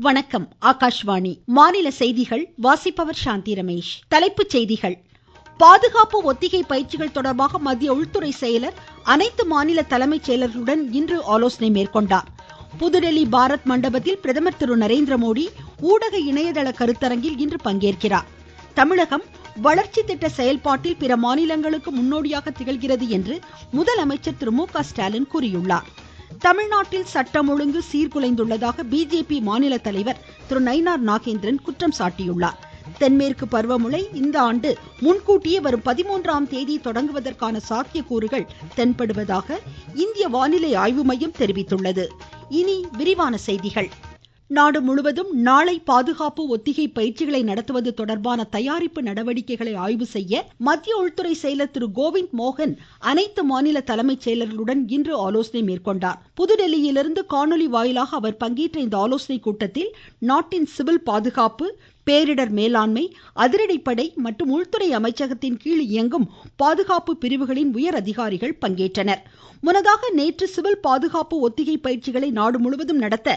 வணக்கம் ஆகாஷ்வாணி. மாநில செய்திகள் வாசிப்பவர் சாந்தி ரமேஷ். தலைப்புச் செய்திகள். பாதுகாப்பு ஒத்திகை பயிற்சிகள் தொடர்பாக மத்திய உள்துறை செயலர் அனைத்து மாநில தலைமைச் செயலர்களுடன் இன்று ஆலோசனை மேற்கொண்டார். புதுடெல்லி பாரத் மண்டபத்தில் பிரதமர் திரு நரேந்திர மோடி ஊடக இணையதள கருத்தரங்கில் இன்று பங்கேற்கிறார். தமிழகம் வளர்ச்சி திட்ட செயல்பாட்டில் பிற மாநிலங்களுக்கு முன்னோடியாக திகழ்கிறது என்று முதலமைச்சர் திரு மு க ஸ்டாலின் கூறியுள்ளார். தமிழ்நாட்டில் சட்டம் ஒழுங்கு சீர்குலைந்துள்ளதாக பிஜேபி மாநில தலைவர் திரு நயினார் நாகேந்திரன் குற்றம் சாட்டியுள்ளார். தென்மேற்கு பருவமழை இந்த ஆண்டு முன்கூட்டியே வரும் பதிமூன்றாம் தேதி தொடங்குவதற்கான சாத்தியக்கூறுகள் தென்படுவதாக இந்திய வானிலை ஆய்வு மையம் தெரிவித்துள்ளது. இனி விரிவான செய்திகள். நாடு முழுவதும் நாளை பாதுகாப்பு ஒத்திகை பயிற்சிகளை நடத்துவது தொடர்பான தயாரிப்பு நடவடிக்கைகளை ஆய்வு செய்ய மத்திய உள்துறை செயலர் திரு கோவிந்த் மோகன் அனைத்து மாநில தலைமைச் செயலர்களுடன் இன்று ஆலோசனை மேற்கொண்டார். புதுதில்லியிலிருந்து காணொலி வாயிலாக அவர் பங்கேற்ற இந்த ஆலோசனை கூட்டத்தில் நாட்டின் சிவில் பாதுகாப்பு பேரிடர் மேலாண்மை அதிரடிப்படை மற்றும் உள்துறை அமைச்சகத்தின் கீழ் இயங்கும் பாதுகாப்பு பிரிவுகளின் உயர் அதிகாரிகள் பங்கேற்றனர். முன்னதாக நேற்று சிவில் பாதுகாப்பு ஒத்திகை பயிற்சிகளை நாடு முழுவதும் நடத்த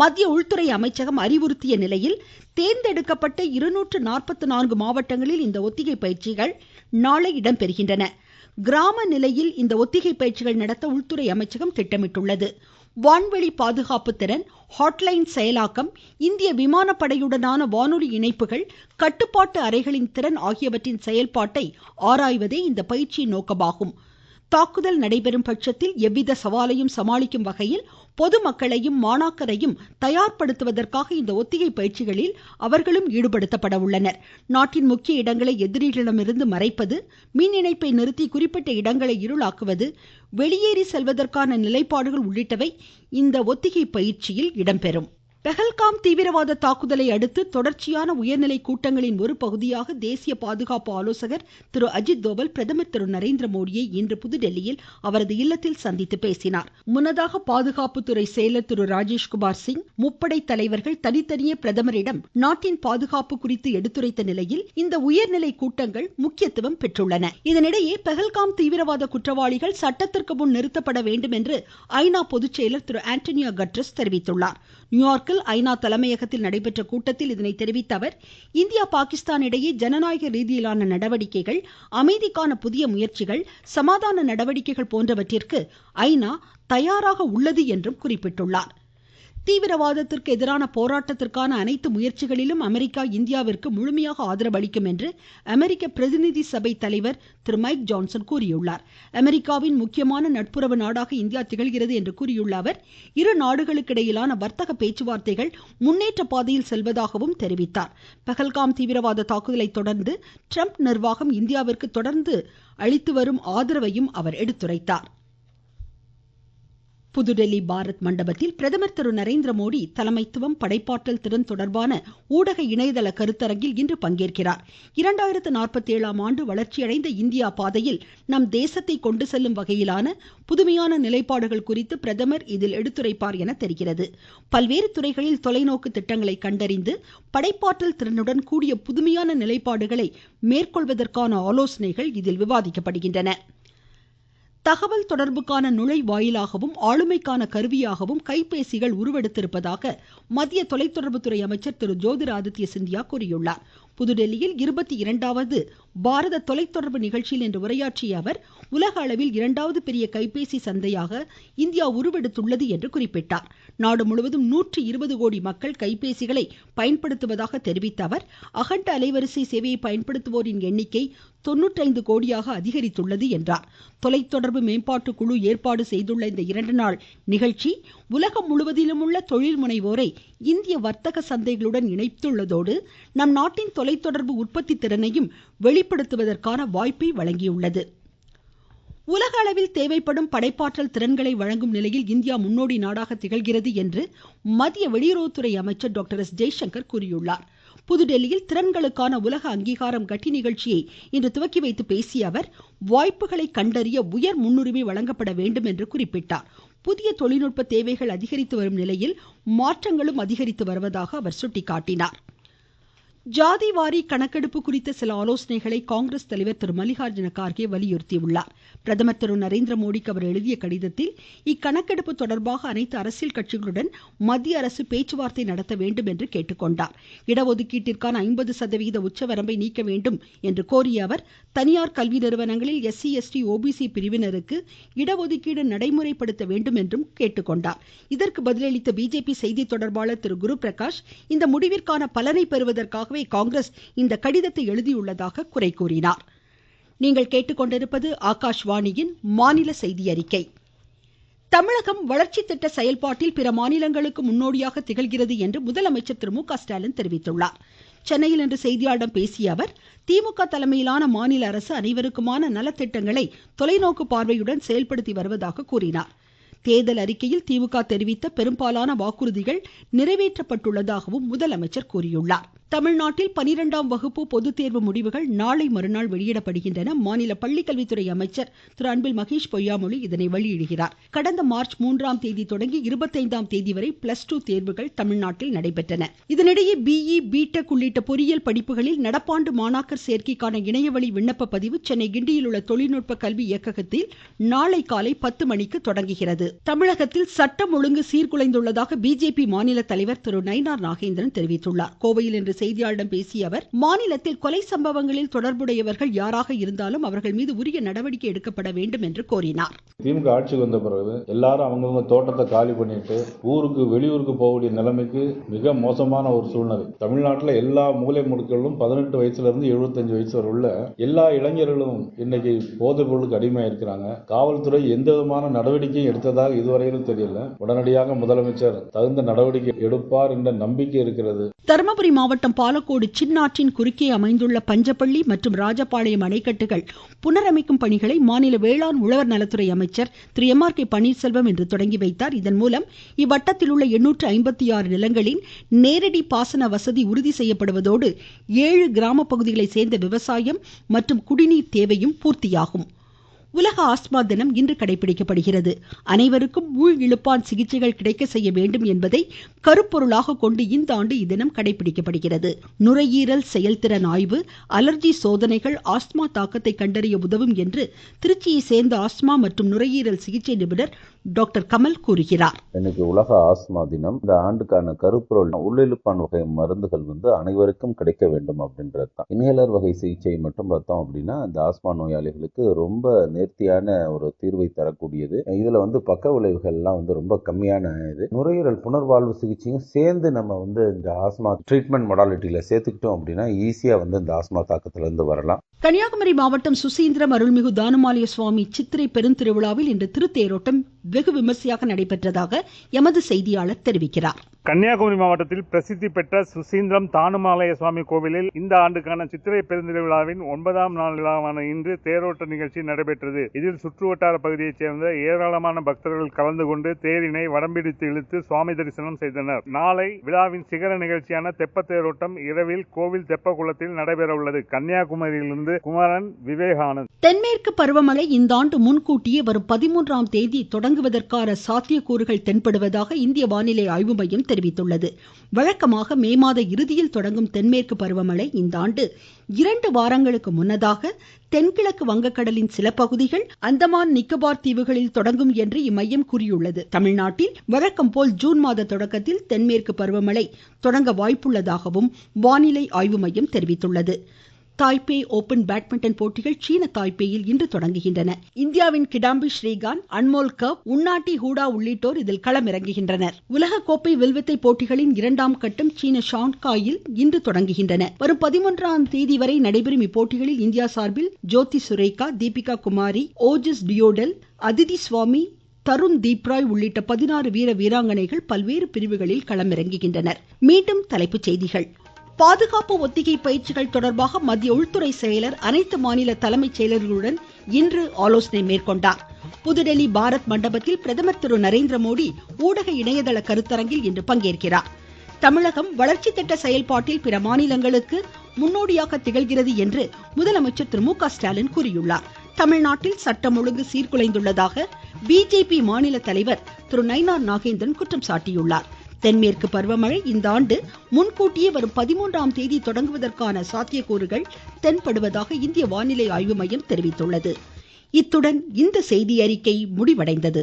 மத்திய உள்துறை அமைச்சகம் அறிவுறுத்திய நிலையில் தேர்ந்தெடுக்கப்பட்ட இருநூற்று நாற்பத்தி நான்கு மாவட்டங்களில் இந்த ஒத்திகை பயிற்சிகள் நாளை இடம்பெறுகின்றன. கிராம நிலையில் இந்த ஒத்திகை பயிற்சிகள் நடத்த உள்துறை அமைச்சகம் திட்டமிட்டுள்ளது. வான்வெளி பாதுகாப்பு திறன் ஹாட்லைன் செயலாக்கம் இந்திய விமானப்படையுடனான வானொலி இணைப்புகள் கட்டுப்பாட்டு அறைகளின் திறன் ஆகியவற்றின் செயல்பாட்டை ஆராய்வதே இந்த பயிற்சியின் நோக்கமாகும். தாக்குதல் நடைபெறும் பட்சத்தில் எவ்வித சவாலையும் சமாளிக்கும் வகையில் பொதுமக்களையும் மாணாக்கரையும் தயார்படுத்துவதற்காக இந்த ஒத்திகை பயிற்சிகளில் அவர்களும் ஈடுபடுத்தப்பட உள்ளனர். நாட்டின் முக்கிய இடங்களை எதிரிகளிடமிருந்து மறைப்பது மின் இணைப்பை நிறுத்தி குறிப்பிட்ட இடங்களை இருளாக்குவது வெளியேறி செல்வதற்கான நிலைப்பாடுகள் உள்ளிட்டவை இந்த ஒத்திகை பயிற்சியில் இடம்பெறும். பெஹல்காம் தீவிரவாத தாக்குதலை அடுத்து தொடர்ச்சியான உயர்நிலை கூட்டங்களின் ஒரு பகுதியாக தேசிய பாதுகாப்பு ஆலோசகர் திரு அஜித் தோவல் பிரதமர் திரு நரேந்திர மோடியை இன்று புதுதில்லியில் அவரது இல்லத்தில் சந்தித்து பேசினார். முன்னதாக பாதுகாப்புத்துறை செயலர் திரு ராஜேஷ்குமார் சிங் முப்படை தலைவர்கள் தனித்தனியே பிரதமரிடம் நாட்டின் பாதுகாப்பு குறித்து எடுத்துரைத்த நிலையில் இந்த உயர்நிலை கூட்டங்கள் முக்கியத்துவம் பெற்றுள்ளன. இதனிடையே பெஹல்காம் தீவிரவாத குற்றவாளிகள் சட்டத்திற்கு முன் நிறுத்தப்பட வேண்டும் என்று ஐநா பொதுச்செயலர் திரு ஆண்டனியோ கட்ரஸ் தெரிவித்துள்ளார். நியூயார்க் நியூயார்க்கில் ஐநா தலைமையகத்தில் நடைபெற்ற கூட்டத்தில் இதனை தெரிவித்த அவர் இந்தியா பாகிஸ்தான் இடையே ஜனநாயக ரீதியிலான நடவடிக்கைகள் அமைதிக்கான புதிய முயற்சிகள் சமாதான நடவடிக்கைகள் போன்றவற்றிற்கு ஐநா தயாராக உள்ளது என்றும் குறிப்பிட்டுள்ளார். தீவிரவாதத்திற்கு எதிரான போராட்டத்திற்கான அனைத்து முயற்சிகளிலும் அமெரிக்கா இந்தியாவிற்கு முழுமையாக ஆதரவு அளிக்கும் என்று அமெரிக்க பிரதிநிதி சபை தலைவர் திரு மைக் ஜான்சன் கூறியுள்ளார். அமெரிக்காவின் முக்கியமான நட்புறவு நாடாக இந்தியா திகழ்கிறது என்று கூறியுள்ள அவர் இரு நாடுகளுக்கிடையிலான வர்த்தக பேச்சுவார்த்தைகள் முன்னேற்ற பாதையில் செல்வதாகவும் தெரிவித்தார். பகல்காம் தீவிரவாத தாக்குதலை தொடர்ந்து ட்ரம்ப் நிர்வாகம் இந்தியாவிற்கு தொடர்ந்து அளித்து வரும் ஆதரவையும் அவர் எடுத்துரைத்தார். புதுடெல்லி பாரத் மண்டபத்தில் பிரதமர் திரு நரேந்திர மோடி தலைமைத்துவம் படைப்பாற்றல் திறன் தொடர்பான ஊடக இணையதள கருத்தரங்கில் இன்று பங்கேற்கிறார். இரண்டாயிரத்து நாற்பத்தி ஏழாம் ஆண்டு வளர்ச்சியடைந்த இந்தியா பாதையில் நம் தேசத்தை கொண்டு செல்லும் வகையிலான புதுமையான நிலைப்பாடுகள் குறித்து பிரதமர் இதில் எடுத்துரைப்பார் என தெரிகிறது. பல்வேறு துறைகளில் தொலைநோக்கு திட்டங்களை கண்டறிந்து படைப்பாற்றல் திறனுடன் கூடிய புதுமையான நிலைப்பாடுகளை மேற்கொள்வதற்கான ஆலோசனைகள் இதில் விவாதிக்கப்படுகின்றன. தகவல் தொடர்புக்கான நுழைவாயிலாகவும் ஆளுமைக்கான கருவியாகவும் கைபேசிகள் உருவெடுத்திருப்பதாக மத்திய தொலைத்தொடர்புத்துறை அமைச்சர் திரு ஜோதிர் ஆதித்ய சிந்தியா கூறியுள்ளார். புதுதில்லியில் இருபத்தி இரண்டாவது பாரத தொலைத்தொடர்பு நிகழ்ச்சியில் இன்று உரையாற்றிய அவர் உலக அளவில் இரண்டாவது பெரிய கைபேசி சந்தையாக இந்தியா உருவெடுத்துள்ளது என்று குறிப்பிட்டார். நாடு முழுவதும் நூற்று இருபது கோடி மக்கள் கைபேசிகளை பயன்படுத்துவதாக தெரிவித்த அவர் அகண்ட அலைவரிசை சேவையை பயன்படுத்துவோரின் எண்ணிக்கை தொன்னூற்றைந்து கோடியாக அதிகரித்துள்ளது என்றார். தொலைத்தொடர்பு மேம்பாட்டு குழு ஏற்பாடு செய்துள்ள இந்த இரண்டு நாள் நிகழ்ச்சி உலகம் முழுவதிலும் உள்ள தொழில் முனைவோரை இந்திய வர்த்தக சந்தைகளுடன் இணைத்துள்ளதோடு நம் நாட்டின் தொலை தொலைத்தொடர்பு உற்பத்தி திறனையும் வெளிப்படுத்துவதற்கான வாய்ப்பை வழங்கியுள்ளது. உலக அளவில் தேவைப்படும் படைப்பாற்றல் திறன்களை வழங்கும் நிலையில் இந்தியா முன்னோடி நாடாக திகழ்கிறது என்று மத்திய வெளியுறவுத்துறை அமைச்சர் டாக்டர் எஸ் ஜெய்சங்கர் கூறியுள்ளார். புதுடெல்லியில் திறன்களுக்கான உலக அங்கீகாரம் கட்டி நிகழ்ச்சியை இன்று துவக்கி வைத்து பேசிய அவர் வாய்ப்புகளை கண்டறிய உயர் முன்னுரிமை வழங்கப்பட வேண்டும் என்று குறிப்பிட்டார். புதிய தொழில்நுட்ப தேவைகள் அதிகரித்து வரும் நிலையில் மாற்றங்களும் அதிகரித்து வருவதாக அவர் சுட்டிக்காட்டினார். ஜாதி வாரி கணக்கெடுப்பு குறித்த சில ஆலோசனைகளை காங்கிரஸ் தலைவர் திரு மல்லிகார்ஜுன கார்கே வலியுறுத்தியுள்ளார். பிரதமர் திரு நரேந்திர மோடிக்கு அவர் எழுதிய கடிதத்தில் இக்கணக்கெடுப்பு தொடர்பாக அனைத்து அரசியல் கட்சிகளுடன் மத்திய அரசு பேச்சுவார்த்தை நடத்த வேண்டும் என்று கேட்டுக்கொண்டார். இடஒதுக்கீட்டிற்கான ஐம்பது சதவிகித உச்சவரம்பை நீக்க வேண்டும் என்று கோரிய அவர் தனியார் கல்வி நிறுவனங்களில் எஸ்சி எஸ்டி ஓபிசி பிரிவினருக்கு இடஒதுக்கீடு நடைமுறைப்படுத்த வேண்டும் என்றும் கேட்டுக்கொண்டார். இதற்கு பதிலளித்த பிஜேபி செய்தி தொடர்பாளர் திரு குரு பிரகாஷ் இந்த முடிவிற்கான பலனை பெறுவதற்காகவே காங்கிரஸ் இந்த கடிதத்தை எழுதியுள்ளதாக குறை கூறினார். நீங்கள் கேட்டுக்கொண்டிருப்பது ஆகாஷ்வாணியின் மாநில செய்தி அறிக்கை தமிழகம் வளர்ச்சி திட்ட செயல்பாட்டில் பிற மாநிலங்களுக்கு முன்னோடியாக திகழ்கிறது என்று முதலமைச்சர் திரு மு க ஸ்டாலின் தெரிவித்துள்ளார். சென்னையில் இன்று செய்தியாளர்களிடம் பேசிய அவர் திமுக தலைமையிலான மாநில அரசு அனைவருக்குமான நலத்திட்டங்களை தொலைநோக்கு பார்வையுடன் செயல்படுத்தி வருவதாக கூறினார். தேர்தல் அறிக்கையில் திமுக தெரிவித்த பெரும்பாலான வாக்குறுதிகள் நிறைவேற்றப்பட்டுள்ளதாகவும் முதலமைச்சர் கூறியுள்ளார். தமிழ்நாட்டில் பனிரெண்டாம் வகுப்பு பொதுத் தேர்வு முடிவுகள் நாளை மறுநாள் வெளியிடப்படுகின்றன. மாநில பள்ளிக்கல்வித்துறை அமைச்சர் திரு அன்பில் மகேஷ் பொய்யாமொழி இதனை வெளியிடுகிறார். கடந்த மார்ச் மூன்றாம் தேதி தொடங்கி இருபத்தைந்தாம் தேதி வரை பிளஸ் டூ தேர்வுகள் தமிழ்நாட்டில் நடைபெற்றன. இதனிடையே பிஇ பிடெக் உள்ளிட்ட பொறியியல் படிப்புகளில் நடப்பாண்டு மாணாக்கர் சேர்க்கைக்கான இணையவழி விண்ணப்ப பதிவு சென்னை கிண்டியில் உள்ள தொழில்நுட்ப கல்வி இயக்ககத்தில் நாளை காலை பத்து மணிக்கு தொடங்குகிறது. தமிழகத்தில் சட்டம் ஒழுங்கு சீர்குலைந்துள்ளதாக பிஜேபி மாநில தலைவர் திரு நயினார் நாகேந்திரன் தெரிவித்துள்ளார். கோவையில் இன்று செய்தியாளர்களிடம் பேசிய அவர் மாநிலத்தில் கொலை சம்பவங்களில் தொடர்புடையவர்கள் யாராக இருந்தாலும் அவர்கள் மீது உரிய நடவடிக்கை எடுக்கப்பட வேண்டும் என்று கோரினார். திமுக ஆட்சிக்கு வந்த பிறகு எல்லாரும் அவங்கவுங்க தோட்டத்தை காலி பண்ணிட்டு ஊருக்கு வெளியூருக்கு போகக்கூடிய நிலைமைக்கு மிக மோசமான ஒரு சூழ்நிலை. தமிழ்நாட்டில் எல்லா மூலை முடுக்களிலும் பதினெட்டு வயசுல இருந்து எழுபத்தஞ்சு வயசு வரை உள்ள எல்லா இளைஞர்களும் இன்னைக்கு போதைப் பொருளுக்கு அடிமையா இருக்கிறாங்க காவல்துறை எந்த விதமான நடவடிக்கையும் எடுத்ததாக இதுவரையிலும் தெரியல. உடனடியாக முதலமைச்சர் தகுந்த நடவடிக்கை எடுப்பார் என்ற நம்பிக்கை இருக்கிறது. தருமபுரி மாவட்டம் பாலக்கோடு சின்னாற்றின் குறுக்கே அமைந்துள்ள பஞ்சப்பள்ளி மற்றும் ராஜபாளையம் அணைக்கட்டுகள் புனரமைக்கும் பணிகளை மாநில வேளாண் உழவர் நலத்துறை அமைச்சர் திரு எம் ஆர் கே பன்னீர்செல்வம் இன்று தொடங்கி வைத்தார். இதன் மூலம் இவ்வட்டத்தில் உள்ள எண்ணூற்று ஐம்பத்தி ஆறு நிலங்களின் நேரடி பாசன வசதி உறுதி செய்யப்படுவதோடு ஏழு கிராம பகுதிகளை சேர்ந்த விவசாயம் மற்றும் குடிநீர் தேவையும் பூர்த்தியாகும். உலக ஆஸ்துமா தினம் இன்று கடைபிடிக்கப்படுகிறது. அனைவருக்கும் ஊழ் இழுப்பான் சிகிச்சைகள் கிடைக்க செய்ய வேண்டும் என்பதை கருப்பொருளாக கொண்டு இந்த ஆண்டு இத்தினம் கடைபிடிக்கப்படுகிறது. நுரையீரல் செயல்திறன் ஆய்வு அலர்ஜி சோதனைகள் ஆஸ்துமா தாக்கத்தை கண்டறிய உதவும் என்று திருச்சியை சேர்ந்த ஆஸ்துமா மற்றும் நுரையீரல் சிகிச்சை நிபுணர் டாக்டர் கமல் கூறுகிறார். இன்னைக்கு உலக ஆஸ்மா தினம். இந்த ஆண்டுக்கான கருப்பொருள் உள்ளிழுப்பான் வகை மருந்துகள் வந்து அனைவருக்கும் கிடைக்க வேண்டும் அப்படின்றது தான். இன்ஹேலர் வகை சிகிச்சை மட்டும் பார்த்தோம் அப்படின்னா இந்த ஆஸ்மா நோயாளிகளுக்கு ரொம்ப நேர்த்தியான ஒரு தீர்வை தரக்கூடியது. இதுல வந்து பக்க விளைவுகள்லாம் வந்து ரொம்ப கம்மியான இது. நுரையீரல் புனர்வாழ்வு சிகிச்சையும் சேர்ந்து நம்ம வந்து இந்த ஆஸ்மா ட்ரீட்மெண்ட் மொடாலிட்டியில சேர்த்துக்கிட்டோம் அப்படின்னா ஈஸியா வந்து இந்த ஆஸ்மா தாக்கத்துல இருந்து வரலாம். கன்னியாகுமரி மாவட்டம் சுசீந்திரம் அருள்மிகு தானுமாலய சுவாமி சித்திரை பெருந்திருவிழாவில் இன்று திருத்தேரோட்டம் வெகு விமர்சையாக நடைபெற்றதாக எமது செய்தியாளர் தெரிவிக்கிறார். கன்னியாகுமரி மாவட்டத்தில் பிரசித்தி பெற்ற சுசீந்திரம் தானுமாலய சுவாமி கோவிலில் இந்த ஆண்டுக்கான சித்திரை பெருந்திருவிழாவின் ஒன்பதாம் நாள் விழாவான இன்று தேரோட்ட நிகழ்ச்சி நடைபெற்றது. இதில் சுற்றுவட்டார பகுதியைச் சேர்ந்த ஏராளமான பக்தர்கள் கலந்து கொண்டு தேரினை வடம்பிடித்து இழுத்து சுவாமி தரிசனம் செய்தனர். நாளை விழாவின் சிகர நிகழ்ச்சியான தெப்ப தேரோட்டம் இரவில் கோவில் தெப்ப குளத்தில் நடைபெற உள்ளது கன்னியாகுமரியிலிருந்து குமரன் விவேகானந்த். தென்மேற்கு பருவமழை இந்த ஆண்டு முன்கூட்டியே வரும் பதிமூன்றாம் தேதி தொடங்குவதற்கான சாத்தியக்கூறுகள் தென்படுவதாக இந்திய வானிலை ஆய்வு மையம் தெரிவித்துள்ளது. வழக்கமாக மே மாத இறுதியில் தொடங்கும் தென்மேற்கு பருவமழை இந்த ஆண்டு இரண்டு வாரங்களுக்கு முன்னதாக தென்கிழக்கு வங்கக்கடலின் சில பகுதிகள் அந்தமான் நிக்கோபார் தீவுகளில் தொடங்கும் என்று இம்மையம் கூறியுள்ளது. தமிழ்நாட்டில் வழக்கம் போல் ஜூன் மாத தொடக்கத்தில் தென்மேற்கு பருவமழை தொடங்க வாய்ப்புள்ளதாகவும் வானிலை ஆய்வு மையம் தெரிவித்துள்ளது. தாய்பே ஓபன் பேட்மிண்டன் போட்டிகள் சீன தாய்பேயில் இன்று தொடங்குகின்றன. இந்தியாவின் கிடாம்பி ஸ்ரீகாந்த் அன்மோல் கவ் உன்னாட்டி ஹூடா உள்ளிட்டோர் இதில் களமிறங்குகின்றனர். உலக கோப்பை வில்வித்தை போட்டிகளின் இரண்டாம் கட்டம் சீன ஷாங்காயில் இன்று தொடங்குகின்றன. வரும் பதிமூன்றாம் தேதி வரை நடைபெறும் இப்போட்டிகளில் இந்தியா சார்பில் ஜோதி சுரேகா தீபிகா குமாரி ஓஜஸ் டியோடல் அதிதி சுவாமி தருண் தீப்ராய் உள்ளிட்ட பதினாறு வீர வீராங்கனைகள் பல்வேறு பிரிவுகளில் களமிறங்குகின்றனர். மீண்டும் தலைப்புச் செய்திகள். பாதுகாப்பு ஒத்திகை பயிற்சிகள் தொடர்பாக மத்திய உள்துறை செயலர் அனைத்து மாநில தலைமைச் செயலர்களுடன் இன்று ஆலோசனை மேற்கொண்டார். புதுடெல்லி பாரத் மண்டபத்தில் பிரதமர் திரு நரேந்திர மோடி ஊடக இணையதள கருத்தரங்கில் இன்று பங்கேற்கிறார். தமிழகம் வளர்ச்சி திட்ட செயல்பாட்டில் பிற மாநிலங்களுக்கு முன்னோடியாக திகழ்கிறது என்று முதலமைச்சர் திரு மு க ஸ்டாலின் கூறியுள்ளார். தமிழ்நாட்டில் சட்டம் ஒழுங்கு சீர்குலைந்துள்ளதாக பிஜேபி மாநில தலைவர் திரு நயினார் நாகேந்திரன் குற்றம் சாட்டியுள்ளார். தென்மேற்கு பருவமழை இந்த ஆண்டு முன்கூட்டியே வரும் பதிமூன்றாம் தேதி தொடங்குவதற்கான சாத்தியக்கூறுகள் தென்படுவதாக இந்திய வானிலை ஆய்வு மையம் தெரிவித்துள்ளது. இத்துடன் இந்த செய்தி அறிக்கை முடிவடைந்தது.